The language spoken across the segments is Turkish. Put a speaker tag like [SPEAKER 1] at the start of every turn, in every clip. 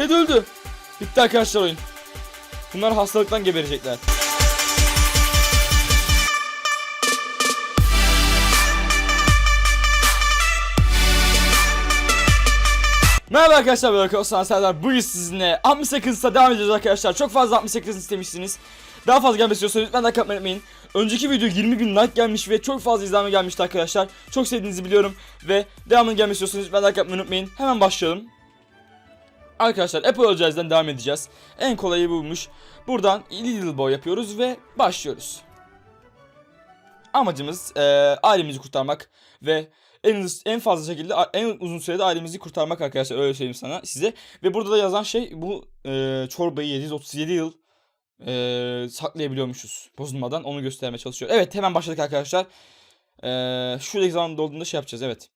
[SPEAKER 1] Ted öldü. Bitti arkadaşlar oyun. Bunlar hastalıktan geberecekler. Merhaba arkadaşlar ben Osman Serdar. Bugün sizinle 68'a devam edeceğiz arkadaşlar. Çok fazla 68 istemişsiniz. Daha fazla gelmesi istiyorsanız lütfen like atmayı unutmayın. Önceki video 20 bin like gelmiş ve çok fazla izlenme gelmişti arkadaşlar. Çok sevdiğinizi biliyorum Ve devamının gelmesi istiyorsanız lütfen like atmayı unutmayın. Hemen başlayalım Arkadaşlar Apple Olacağız'dan devam edeceğiz En kolayı bulmuş Buradan Little Boy yapıyoruz ve başlıyoruz Amacımız eee ailemizi kurtarmak ve en en fazla şekilde en uzun sürede ailemizi kurtarmak arkadaşlar öyle söyleyeyim sana size. Ve burada da yazan şey bu eee, çorbayı 737 yıl eee, saklayabiliyormuşuz bozulmadan onu göstermeye çalışıyor. Evet hemen başladık arkadaşlar. Eee şuradaki zaman dolduğunda şey yapacağız evet.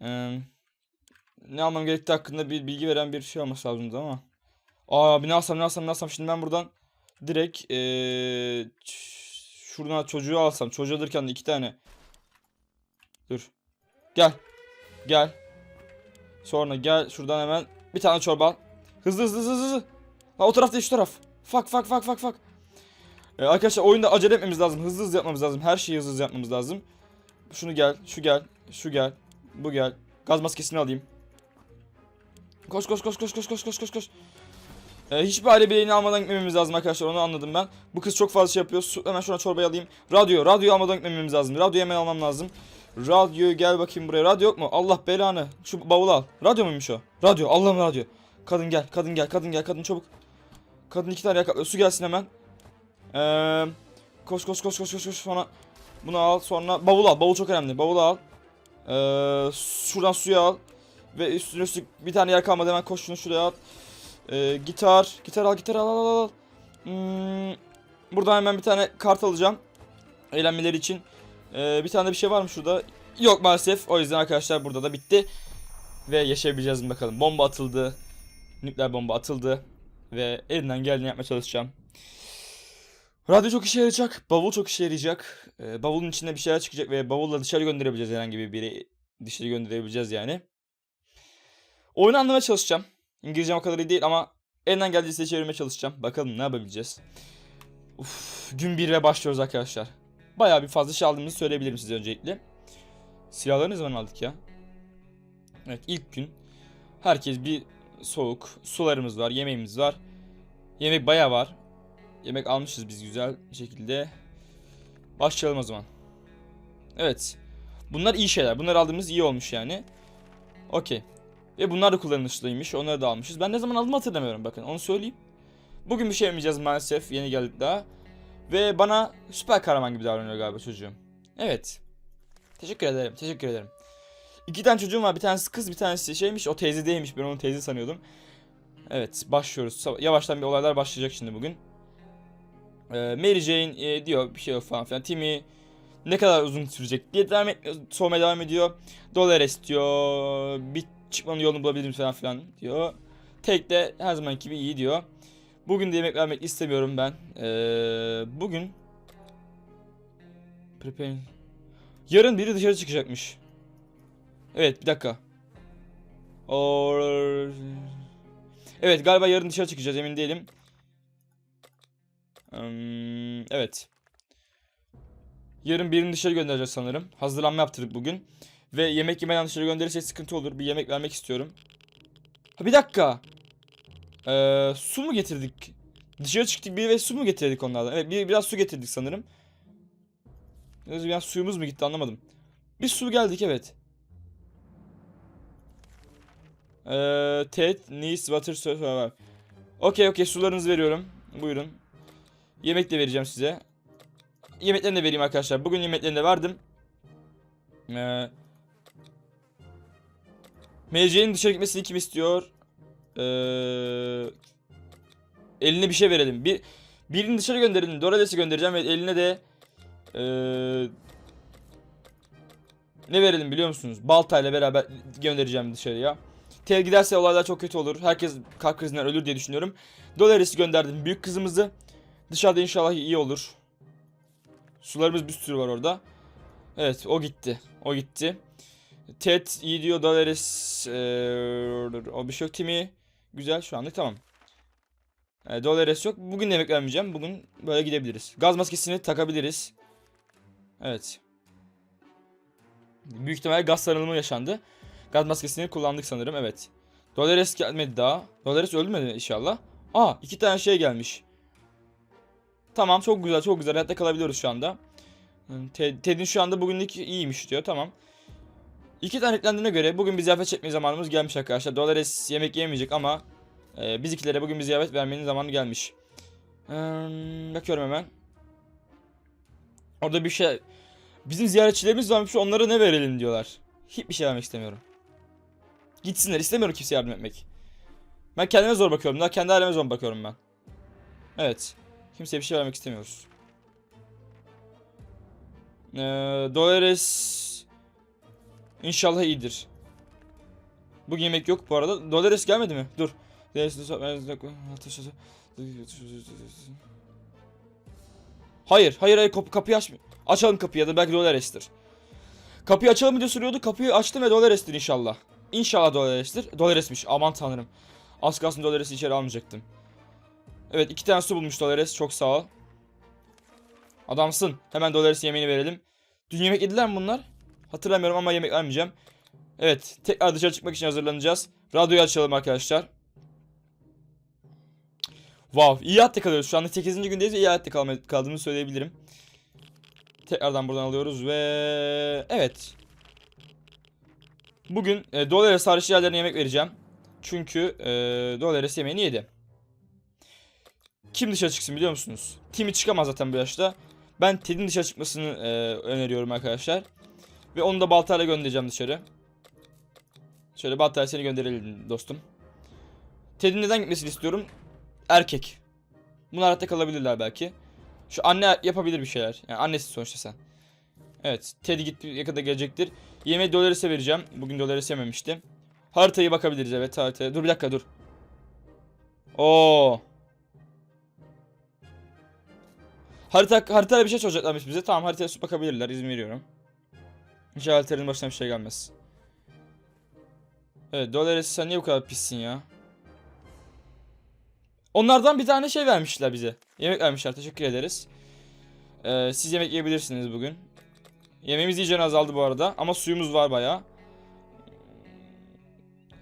[SPEAKER 1] Eee, ne almam gerektiği hakkında bir bilgi veren bir şey olması lazımdı ama. Aa ne alsam ne alsam ne alsam şimdi ben buradan direkt eee ç- şuradan çocuğu alsam çocuğu alırken de iki tane. Dur. Gel. Gel. Sonra gel şuradan hemen bir tane çorba al. Hızlı hızlı hızlı hızlı. Ha, o taraf değil şu taraf. Fak fak fak fak fak. Ee, arkadaşlar oyunda acele etmemiz lazım. Hızlı hızlı yapmamız lazım. Her şeyi hızlı hızlı yapmamız lazım. Şunu gel, şu gel, şu gel, bu gel. Gaz maskesini alayım. Koş koş koş koş koş koş koş koş koş. Ee, hiçbir aile bireyin almadan gitmememiz lazım arkadaşlar onu anladım ben. Bu kız çok fazla şey yapıyor. Su, hemen şuna çorbayı alayım. Radyo, radyo almadan gitmememiz lazım. Radyoyu hemen almam lazım. Radyo gel bakayım buraya. Radyo yok mu? Allah belanı. Şu bavulu al. Radyo muymuş o? Radyo. Allah'ım radyo. Kadın gel. Kadın gel. Kadın gel. Kadın çabuk. Kadın iki tane yakaplıyor. Su gelsin hemen. Ee, koş koş koş koş koş koş. Sonra bunu al. Sonra bavul al. Bavul çok önemli. Bavulu al. Ee, şuradan suyu al. Ve üstüne üstlük bir tane yer kalmadı. Hemen koş şunu şuraya at. Ee, gitar. Gitar al. Gitar al al al. Hmm, buradan hemen bir tane kart alacağım. Eğlenmeleri için. Ee, bir tane de bir şey var mı şurada? Yok maalesef. O yüzden arkadaşlar burada da bitti. Ve yaşayabileceğiz mi bakalım. Bomba atıldı. Nükleer bomba atıldı. Ve elinden geldiğini yapmaya çalışacağım. Radyo çok işe yarayacak. Bavul çok işe yarayacak. Ee, bavulun içinde bir şeyler çıkacak ve bavulla dışarı gönderebileceğiz herhangi bir biri. Dışarı gönderebileceğiz yani. Oyunu anlamaya çalışacağım. İngilizcem o kadar iyi değil ama elinden geldiğince çevirmeye çalışacağım. Bakalım ne yapabileceğiz. Uf, gün 1 ve başlıyoruz arkadaşlar. Bayağı bir fazla şey aldığımızı söyleyebilirim size öncelikle. Silahları ne zaman aldık ya? Evet ilk gün. Herkes bir soğuk. Sularımız var, yemeğimiz var. Yemek bayağı var. Yemek almışız biz güzel şekilde. Başlayalım o zaman. Evet. Bunlar iyi şeyler. Bunları aldığımız iyi olmuş yani. Okey. Ve bunlar da kullanışlıymış. Onları da almışız. Ben ne zaman aldım hatırlamıyorum bakın. Onu söyleyeyim. Bugün bir şey yemeyeceğiz maalesef. Yeni geldik daha. Ve bana süper kahraman gibi davranıyor galiba çocuğum. Evet. Teşekkür ederim. Teşekkür ederim. İki tane çocuğum var. Bir tanesi kız, bir tanesi şeymiş. O teyze değilmiş. Ben onu teyze sanıyordum. Evet, başlıyoruz. Yavaştan bir olaylar başlayacak şimdi bugün. Ee, Mary Jane e, diyor bir şey falan filan. Timmy ne kadar uzun sürecek diye devam et, sormaya devam ediyor. Dolores diyor. Bir çıkmanın yolunu bulabilirim falan filan diyor. Tek de her zamanki gibi iyi diyor. Bugün de yemek vermek istemiyorum ben. Ee, bugün Prepare. Yarın biri dışarı çıkacakmış. Evet bir dakika. Or... Evet galiba yarın dışarı çıkacağız emin değilim. Hmm, evet. Yarın birini dışarı göndereceğiz sanırım. Hazırlanma yaptırdık bugün. Ve yemek yemeden dışarı gönderirsek sıkıntı olur. Bir yemek vermek istiyorum. Ha bir dakika. Ee, su mu getirdik? Dışarı çıktık bir ve su mu getirdik onlardan? Evet bir, biraz su getirdik sanırım. Biraz, suyumuz mu gitti anlamadım. Bir su geldik evet. Ee, Ted needs water survival. Okey okey sularınızı veriyorum. Buyurun. Yemek de vereceğim size. Yemeklerini de vereyim arkadaşlar. Bugün yemeklerini de verdim. Ee, Mary dışarı gitmesini kim istiyor? Ee, eline bir şey verelim. Bir birini dışarı gönderelim. Dorades'i göndereceğim ve eline de ee, ne verelim biliyor musunuz? Baltayla beraber göndereceğim dışarıya. Tel giderse olaylar çok kötü olur. Herkes kalp krizinden ölür diye düşünüyorum. Dolares'i gönderdim büyük kızımızı. Dışarıda inşallah iyi olur. Sularımız bir sürü var orada. Evet o gitti. O gitti. Ted iyi diyor Dolares. Ee, o bir şey yok. Timmy. Güzel şu anlık tamam. E, Dolores yok. Bugün yemek vermeyeceğim. Bugün böyle gidebiliriz. Gaz maskesini takabiliriz. Evet. Büyük ihtimalle gaz sarılımı yaşandı. Gaz maskesini kullandık sanırım. Evet. Dolores gelmedi daha. Dolores ölmedi inşallah. Aa iki tane şey gelmiş. Tamam çok güzel çok güzel. Hayatta kalabiliyoruz şu anda. Hmm, Ted- Ted'in şu anda bugünlük iyiymiş diyor. Tamam. İki tane eklendiğine göre bugün bir ziyafet çekme zamanımız gelmiş arkadaşlar. Dolores yemek yemeyecek ama e, biz ikilere bugün bir ziyafet vermenin zamanı gelmiş. Hmm, bakıyorum hemen. Orada bir şey... Bizim ziyaretçilerimiz varmış onlara ne verelim diyorlar. Hiçbir şey vermek istemiyorum. Gitsinler istemiyorum kimseye yardım etmek. Ben kendime zor bakıyorum. Daha kendi halime zor bakıyorum ben. Evet. Kimseye bir şey vermek istemiyoruz. Ee, Dolores İnşallah iyidir. Bugün yemek yok bu arada. Dolores gelmedi mi? Dur. Hayır, hayır, hayır kapı, kapıyı aç. Açalım kapıyı ya da belki Dolores'tir. Kapıyı açalım diye soruyordu. Kapıyı açtım ve Dolores'tir inşallah. İnşallah Dolores'tir. Dolores'miş. Aman tanrım. Az kalsın Dolores'i içeri almayacaktım. Evet iki tane su bulmuş Dolores. Çok sağ ol. Adamsın. Hemen Dolores yemeğini verelim. Dün yemek yediler mi bunlar? Hatırlamıyorum ama yemek vermeyeceğim. Evet tekrar dışarı çıkmak için hazırlanacağız. Radyoyu açalım arkadaşlar. Wow iyi hayatta kalıyoruz. Şu anda 8. gündeyiz ve iyi hayatta kaldığımızı söyleyebilirim. Tekrardan buradan alıyoruz ve... Evet. Bugün e, Dolores hariç yerlerine yemek vereceğim. Çünkü e, Dolores yemeğini yedi. Kim dışarı çıksın biliyor musunuz? Timmy çıkamaz zaten bu yaşta. Ben Ted'in dışarı çıkmasını e, öneriyorum arkadaşlar. Ve onu da baltayla göndereceğim dışarı. Şöyle baltayla seni gönderelim dostum. Ted'in neden gitmesini istiyorum? Erkek. Bunlar hayatta kalabilirler belki. Şu anne yapabilir bir şeyler. Yani annesi sonuçta sen. Evet. Teddy gitti yakında gelecektir. Yemeği Dolores'e vereceğim. Bugün Dolores yememişti. Haritayı bakabiliriz evet haritaya. Dur bir dakika dur. Oo. Harita haritada bir şey soracaklarmış bize. Tamam haritaya bakabilirler. izin veriyorum. İnşallah haritanın başına bir şey gelmez. Evet Dolores sen niye bu kadar pissin ya? Onlardan bir tane şey vermişler bize. Yemek vermişler. Teşekkür ederiz. Ee, siz yemek yiyebilirsiniz bugün. Yemeğimiz iyice azaldı bu arada. Ama suyumuz var bayağı.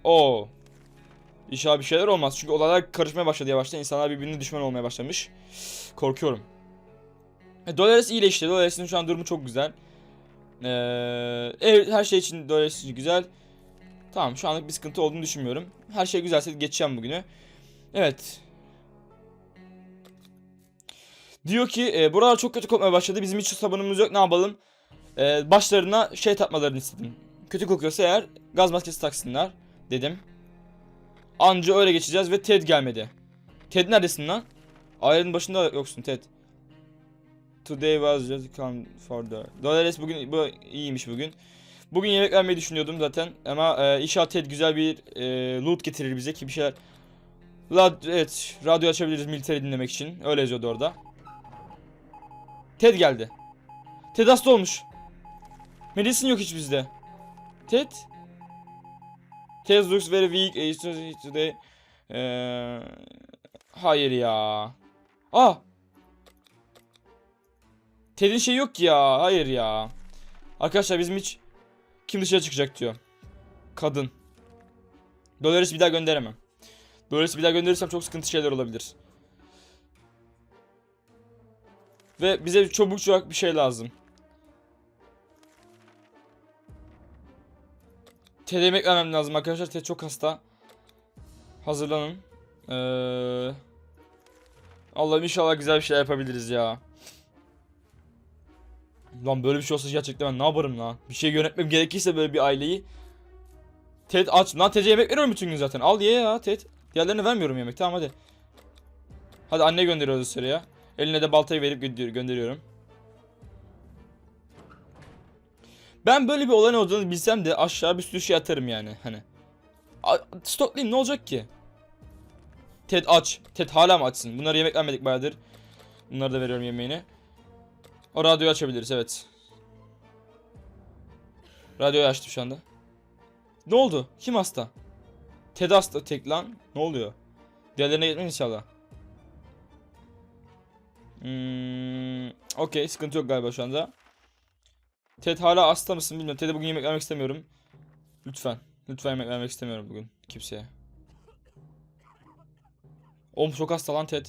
[SPEAKER 1] Oo. İnşallah bir şeyler olmaz. Çünkü olaylar karışmaya başladı yavaştan. İnsanlar birbirine düşman olmaya başlamış. Korkuyorum. E, Dolores iyileşti. Dolores'in şu an durumu çok güzel. Ee, her şey için Dolores için güzel. Tamam şu anlık bir sıkıntı olduğunu düşünmüyorum. Her şey güzelse geçeceğim bugünü. Evet. Diyor ki e, buralar çok kötü kokmaya başladı. Bizim hiç sabunumuz yok ne yapalım. E, başlarına şey takmalarını istedim. Kötü kokuyorsa eğer gaz maskesi taksınlar dedim. Anca öyle geçeceğiz ve Ted gelmedi. Ted neredesin lan? Ailenin başında yoksun Ted. Today was just come for the... Dolores bugün bu iyiymiş bugün. Bugün yemek vermeyi düşünüyordum zaten ama e, inşallah Ted güzel bir e, loot getirir bize ki bir şeyler... La, evet radyo açabiliriz militeri dinlemek için. Öyle yazıyordu orada. Ted geldi. Ted hasta olmuş. Medicine yok hiç bizde. Ted? Ted looks very weak today. Ee, hayır ya. Ah! Ted'in şey yok ya. Hayır ya. Arkadaşlar bizim hiç kim dışarı çıkacak diyor. Kadın. Dolores bir daha gönderemem. Dolores bir daha gönderirsem çok sıkıntı şeyler olabilir. Ve bize çabuk çabuk bir şey lazım. Ted'e yemek vermem lazım arkadaşlar. Ted çok hasta. Hazırlanın. Ee... Allah'ım inşallah güzel bir şey yapabiliriz ya. Lan böyle bir şey olsa gerçekten ben ne yaparım lan? Bir şey yönetmem gerekirse böyle bir aileyi. Ted aç. Lan Ted'e yemek veriyorum bütün gün zaten. Al ye ya Ted. Diğerlerine vermiyorum yemek. Tamam hadi. Hadi anne gönderiyoruz dışarıya. Eline de baltayı verip gönder- gönderiyorum. Ben böyle bir olay olduğunu bilsem de aşağı bir sürü şey atarım yani hani. A- Stoklayayım ne olacak ki? Ted aç. Ted hala mı açsın? Bunları yemek vermedik bayağıdır. Bunları da veriyorum yemeğini. O radyoyu açabiliriz evet. Radyoyu açtım şu anda. Ne oldu? Kim hasta? Ted hasta tek lan. Ne oluyor? Diğerlerine gitmez inşallah. Hmm, Okey sıkıntı yok galiba şu anda. Ted hala hasta mısın bilmiyorum. Ted'e bugün yemek vermek istemiyorum. Lütfen. Lütfen yemek vermek istemiyorum bugün kimseye. Oğlum çok hasta lan Ted.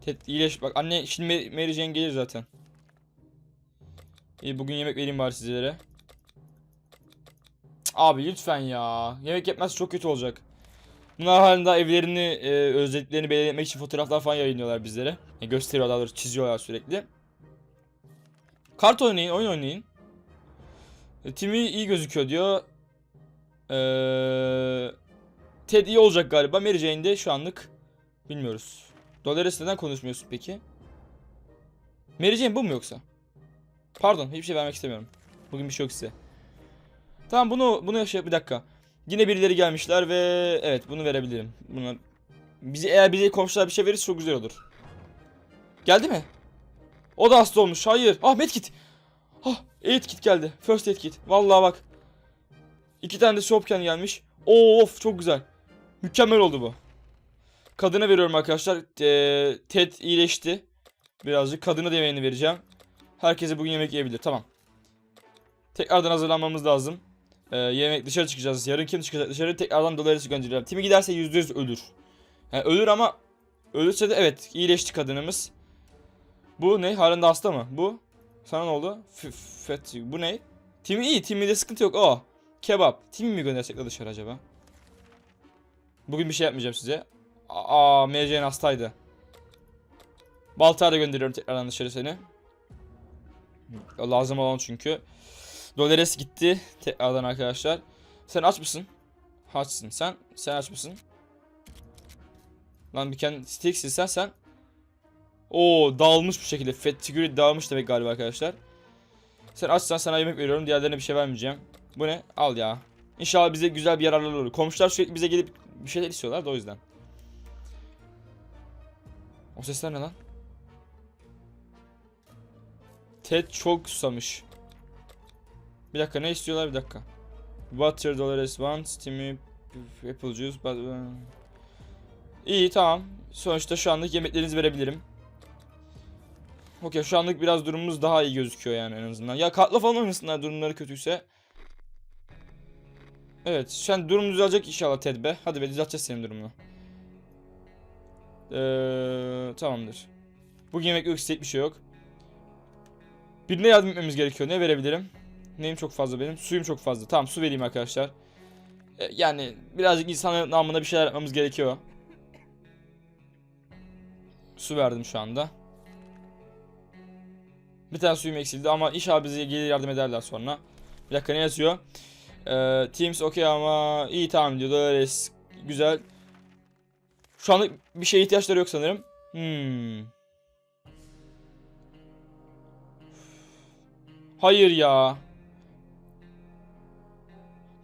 [SPEAKER 1] Ted iyileş. Bak anne şimdi Mary Jane gelir zaten. İyi bugün yemek vereyim bari sizlere. Abi lütfen ya. Yemek yetmez çok kötü olacak. Bunlar halinde evlerini, e, özelliklerini belirlemek için fotoğraflar falan yayınlıyorlar bizlere. Yani gösteriyorlar daha doğrusu çiziyorlar sürekli. Kart oynayın, oyun oynayın. E, Timmy iyi gözüküyor diyor. Eee... Ted iyi olacak galiba. Mary Jane şu anlık bilmiyoruz. Dolores neden konuşmuyorsun peki? Mary Jane bu mu yoksa? Pardon, hiçbir şey vermek istemiyorum. Bugün bir şey yok size. Tamam bunu bunu yaşa bir dakika. Yine birileri gelmişler ve evet bunu verebilirim. Bunu bizi eğer bize komşular bir şey verirse çok güzel olur. Geldi mi? O da hasta olmuş. Hayır. Ah medkit. Ah aid geldi. First aid kit. Vallahi bak. İki tane de shopken gelmiş. Of çok güzel. Mükemmel oldu bu. Kadına veriyorum arkadaşlar. Ee, Ted iyileşti. Birazcık kadına da yemeğini vereceğim. Herkese bugün yemek yiyebilir. Tamam. Tekrardan hazırlanmamız lazım. Ee, yemek dışarı çıkacağız. Yarın kim çıkacak dışarı? Tekrardan Dolores'i göndereceğim. Timi giderse %100 ölür. Yani ölür ama ölürse de evet iyileşti kadınımız. Bu ne? Halen de hasta mı? Bu? Sana ne oldu? Fet. Bu ne? Timi iyi. Timi'de sıkıntı yok. O. Kebap. Timi mi göndersek de dışarı acaba? Bugün bir şey yapmayacağım size. Aa, MC'n hastaydı. Baltağı da gönderiyorum tekrardan dışarı seni. Lazım olan çünkü. Dolores gitti tekrardan arkadaşlar. Sen aç mısın? Açsın. Sen sen aç mısın? Lan bir kendi steksin sen sen. Oo dağılmış bu şekilde. Fat figürü dağılmış demek galiba arkadaşlar. Sen açsan sana yemek veriyorum. Diğerlerine bir şey vermeyeceğim. Bu ne? Al ya. İnşallah bize güzel bir yararlar olur. Komşular sürekli bize gelip bir şeyler istiyorlar da o yüzden. O sesler ne lan? Ted çok susamış. Bir dakika ne istiyorlar bir dakika. Water Dolores wants Timmy Apple Juice but... İyi tamam. Sonuçta şu anlık yemeklerinizi verebilirim. Okey şu anlık biraz durumumuz daha iyi gözüküyor yani en azından. Ya kartla falan oynasınlar durumları kötüyse. Evet sen durum düzelecek inşallah Ted be. Hadi be düzelteceğiz senin durumunu. Ee, tamamdır. Bugün yemek yok istek bir şey yok. Birine yardım etmemiz gerekiyor. Ne verebilirim? Neyim çok fazla benim? Suyum çok fazla. Tamam su vereyim arkadaşlar. Ee, yani birazcık insan namına bir şeyler yapmamız gerekiyor. Su verdim şu anda. Bir tane suyum eksildi ama inşallah bize gelir yardım ederler sonra. Bir dakika ne yazıyor? Ee, Teams okey ama iyi tamam diyor. Dolores güzel. Şu anlık bir şeye ihtiyaçları yok sanırım. Hmm. Hayır ya.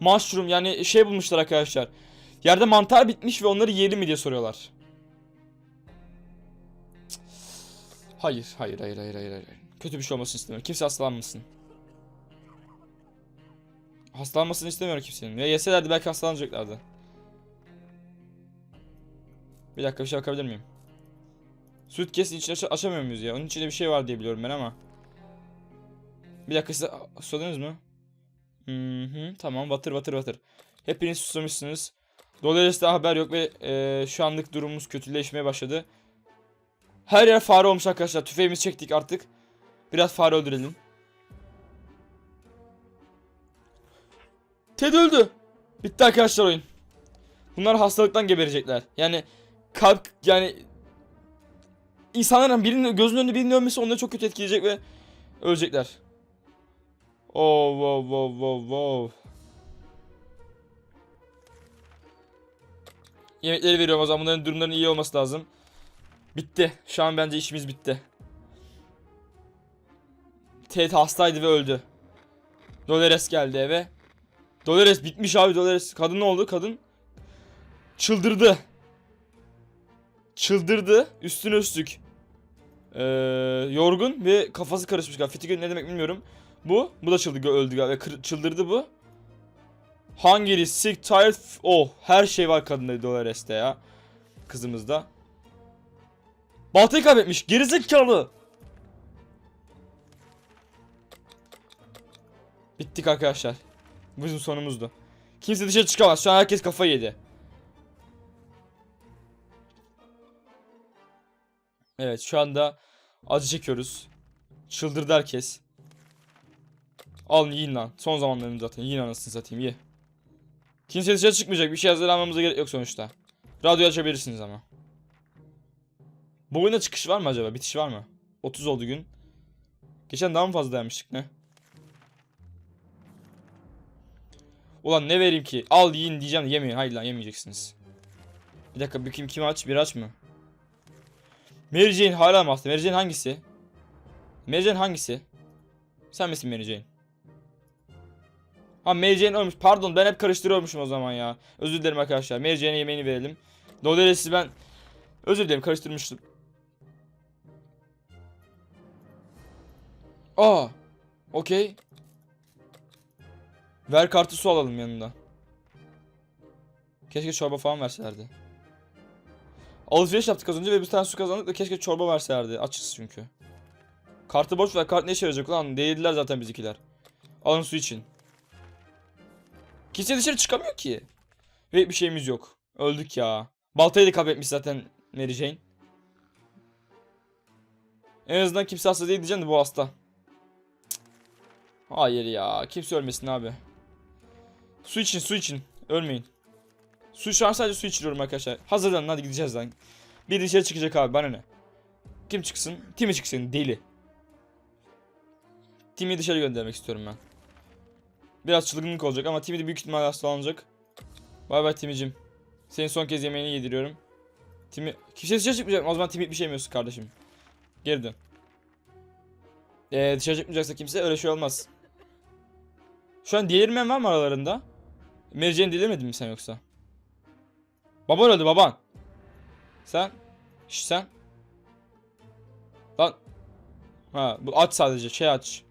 [SPEAKER 1] Mushroom yani şey bulmuşlar arkadaşlar. Yerde mantar bitmiş ve onları yiyelim mi diye soruyorlar. Hayır, hayır, hayır, hayır, hayır, hayır. Kötü bir şey olmasını istemiyorum. Kimse hastalanmasın. Hastalanmasını istemiyorum kimsenin. Ya yeselerdi belki hastalanacaklardı. Bir dakika bir şey bakabilir miyim? Suitcase'in içini aç açamıyor muyuz ya? Onun içinde bir şey var diye biliyorum ben ama. Bir dakika size susadınız mı? Hı hı tamam batır batır batır. Hepiniz susamışsınız. Dolores'te haber yok ve e, şu anlık durumumuz kötüleşmeye başladı. Her yer fare olmuş arkadaşlar. Tüfeğimizi çektik artık. Biraz fare öldürelim. Ted öldü. Bitti arkadaşlar oyun. Bunlar hastalıktan geberecekler. Yani kalp yani insanların birinin gözünün önünde birinin ölmesi onları çok kötü etkileyecek ve ölecekler. Oh wow wow wow wow. Yemekleri veriyorum o zaman bunların durumlarının iyi olması lazım. Bitti. Şu an bence işimiz bitti. Ted hastaydı ve öldü. Dolores geldi eve. Dolores bitmiş abi Dolores. Kadın ne oldu? Kadın çıldırdı. Çıldırdı. Üstüne üstlük. Ee, yorgun ve kafası karışmış galiba. Ne demek bilmiyorum. Bu. Bu da çıldırdı öldü galiba. Çıldırdı bu. Hungry, sick, tired. Oh her şey var kadında Dolores'te ya. Kızımızda. Baltayı kaybetmiş. Gerizekalı. Bittik arkadaşlar. Bizim sonumuzdu. Kimse dışarı çıkamaz. Şu an herkes kafayı yedi. Evet şu anda acı çekiyoruz. Çıldırdı herkes. Alın yiyin lan. Son zamanlarım zaten. Yiyin anasını satayım ye. Kimse dışarı çıkmayacak. Bir şey hazırlanmamıza gerek yok sonuçta. Radyo açabilirsiniz ama. Bu oyunda çıkış var mı acaba? Bitiş var mı? 30 oldu gün. Geçen daha mı fazla dayanmıştık ne? Ulan ne vereyim ki? Al yiyin diyeceğim de yemeyin. Hayır lan yemeyeceksiniz. Bir dakika bir kim kim aç? Bir aç mı? Mary Jane hala mı hasta? Mary Jane hangisi? Mary Jane hangisi? Sen misin Mary Jane? Ha Mary Jane ölmüş. Pardon ben hep karıştırıyormuşum o zaman ya. Özür dilerim arkadaşlar. Mary Jane'e yemeğini verelim. Dolayısıyla ben özür dilerim karıştırmıştım. Aa. Okey. Ver kartı su alalım yanında. Keşke çorba falan verselerdi. Alışveriş yaptık az önce ve bir tane su kazandık da keşke çorba verselerdi. Açız çünkü. Kartı boş ver. Kart ne işe yarayacak lan? Değildiler zaten bizimkiler. Alın su için. Kimse dışarı çıkamıyor ki. Ve bir şeyimiz yok. Öldük ya. Baltayı da kaybetmiş zaten Mary Jane. En azından kimse hasta değil diyeceğim de bu hasta. Cık. Hayır ya. Kimse ölmesin abi. Su için su için. Ölmeyin. Su şu an sadece su içiriyorum arkadaşlar. Hazırlanın hadi gideceğiz lan. Bir dışarı çıkacak abi bana ne. Kim çıksın? Timi çıksın deli. Timi dışarı göndermek istiyorum ben. Biraz çılgınlık olacak ama Timi de büyük ihtimalle hastalanacak. Bay bay Timi'cim. Senin son kez yemeğini yediriyorum. Timi... Kimse dışarı çıkmayacak mı? O zaman Timi bir şey yemiyorsun kardeşim. Geri dön. Ee, dışarı çıkmayacaksa kimse öyle şey olmaz. Şu an delirmeyen var mı aralarında? Mary Jane delirmedin mi sen yoksa? Baban öldü baban. Sen? Şş sen? Lan. Ha bu aç sadece şey aç.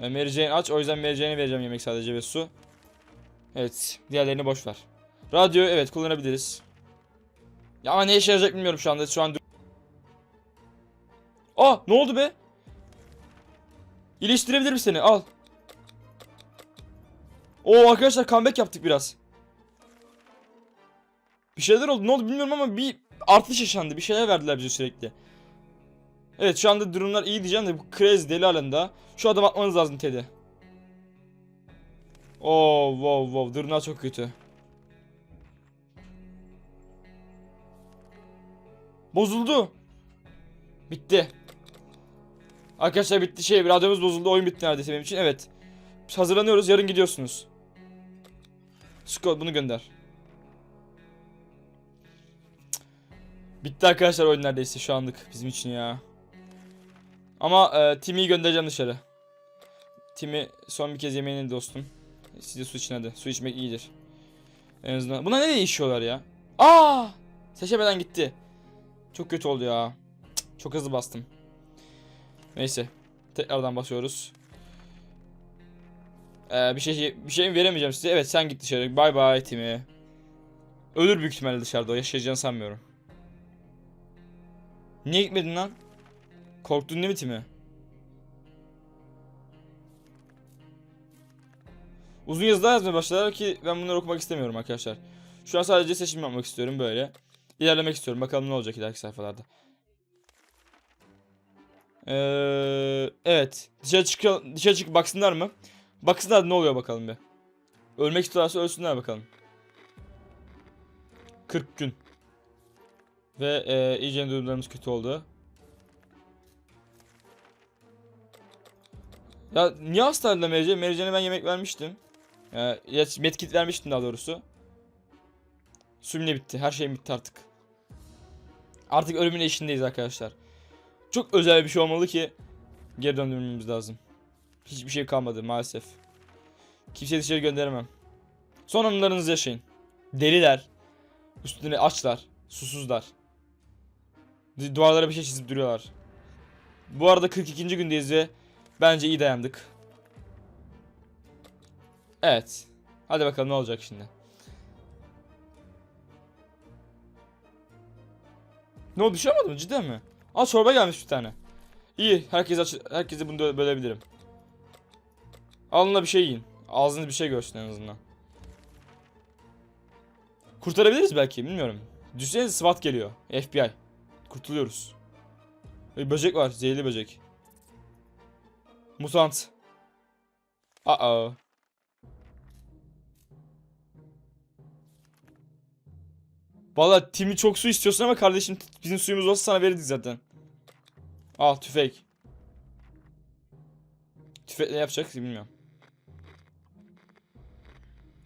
[SPEAKER 1] E, Mary aç o yüzden Mary vereceğim yemek sadece ve su. Evet diğerlerini boş ver. Radyo evet kullanabiliriz. Ya ama ne işe yarayacak bilmiyorum şu anda şu an. Aa ne oldu be? İyileştirebilirim seni al. Oo arkadaşlar comeback yaptık biraz. Bir şeyler oldu ne oldu bilmiyorum ama bir artış yaşandı. Bir şeyler verdiler bize sürekli. Evet şu anda durumlar iyi diyeceğim de bu Krez deli halinde. Şu adam atmanız lazım Ted'e. Oo wow wow durumlar çok kötü. Bozuldu. Bitti. Arkadaşlar bitti şey radyomuz bozuldu oyun bitti neredeyse benim için evet. Biz hazırlanıyoruz yarın gidiyorsunuz. Scott bunu gönder. Bitti arkadaşlar oyun neredeyse şu anlık bizim için ya. Ama e, Timmy'yi göndereceğim dışarı. Timmy son bir kez yemeğini dostum. Size su için hadi. Su içmek iyidir. En azından. Buna ne değişiyorlar ya? Aa! Seçemeden gitti. Çok kötü oldu ya. Cık, Çok hızlı bastım. Neyse. Tekrardan basıyoruz. Ee, bir şey bir şey veremeyeceğim size. Evet sen git dışarı. Bay bay Timmy. Ölür büyük ihtimalle dışarıda. O yaşayacağını sanmıyorum. Niye gitmedin lan? Korktun değil mi Timi? Uzun yazılar yazmaya başladılar ki ben bunları okumak istemiyorum arkadaşlar. Şu an sadece seçim yapmak istiyorum böyle. İlerlemek istiyorum. Bakalım ne olacak ileriki sayfalarda. Ee, evet. Dışarı çık dışarı çık baksınlar mı? Baksınlar ne oluyor bakalım bir. Ölmek istiyorlarsa ölsünler bakalım. 40 gün. Ve e, iyice durumlarımız kötü oldu. Ya niye hastanede Merice? Merice'ne ben yemek vermiştim. Ya, medkit vermiştim daha doğrusu. Sümle bitti. Her şey bitti artık. Artık ölümün eşindeyiz arkadaşlar. Çok özel bir şey olmalı ki geri döndürmemiz lazım. Hiçbir şey kalmadı maalesef. Kimseyi dışarı gönderemem. Son anılarınızı yaşayın. Deliler. Üstüne açlar. Susuzlar. Du- Duvarlara bir şey çizip duruyorlar. Bu arada 42. gündeyiz ve bence iyi dayandık. Evet. Hadi bakalım ne olacak şimdi. Ne oldu şey olmadı mı cidden mi? Aa çorba gelmiş bir tane. İyi herkes aç herkese bunu bölebilirim. Alın da bir şey yiyin. Ağzınız bir şey görsün en azından. Kurtarabiliriz belki bilmiyorum. Düşünsenize SWAT geliyor. FBI. Kurtuluyoruz. Bir böcek var. Zehirli böcek. Mutant. Aa. Valla Timi çok su istiyorsun ama kardeşim bizim suyumuz olsa sana verirdik zaten. Al tüfek. Tüfekle ne yapacak bilmiyorum.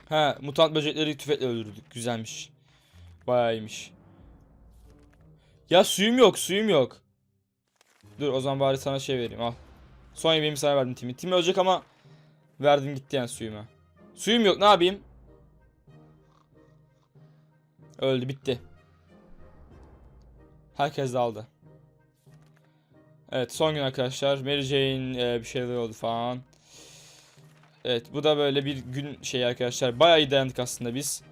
[SPEAKER 1] Ha mutant böcekleri tüfekle öldürdük. Güzelmiş. Bayağı iyiymiş. Ya suyum yok suyum yok. Dur o zaman bari sana şey vereyim al. Son yemeğimi sana verdim Timi. Timi ölecek ama verdim gitti yani suyuma. Suyum yok ne yapayım? Öldü bitti. Herkes de aldı. Evet son gün arkadaşlar. Mary Jane e, bir şeyler oldu falan. Evet bu da böyle bir gün şey arkadaşlar. Bayağı iyi dayandık aslında biz.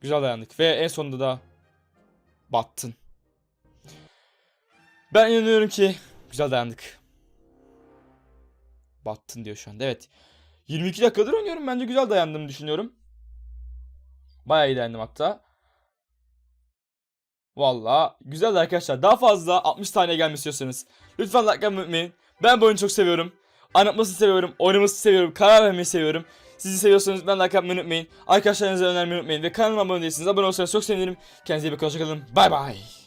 [SPEAKER 1] Güzel dayandık ve en sonunda da battın. Ben inanıyorum ki güzel dayandık. Battın diyor şu anda. Evet. 22 dakikadır oynuyorum. Bence güzel dayandığımı düşünüyorum. Bayağı iyi dayandım hatta. Valla güzel arkadaşlar. Daha fazla 60 tane gelmek istiyorsanız lütfen like unutmayın. Ben bu oyunu çok seviyorum. Anlatmasını seviyorum. Oynamasını seviyorum. Karar vermeyi seviyorum. Sizi seviyorsanız ben like yapmayı unutmayın. Arkadaşlarınıza önermeyi unutmayın. Ve kanalıma abone değilseniz abone olursanız çok sevinirim. Kendinize iyi bakın. Hoşçakalın. Bay bay.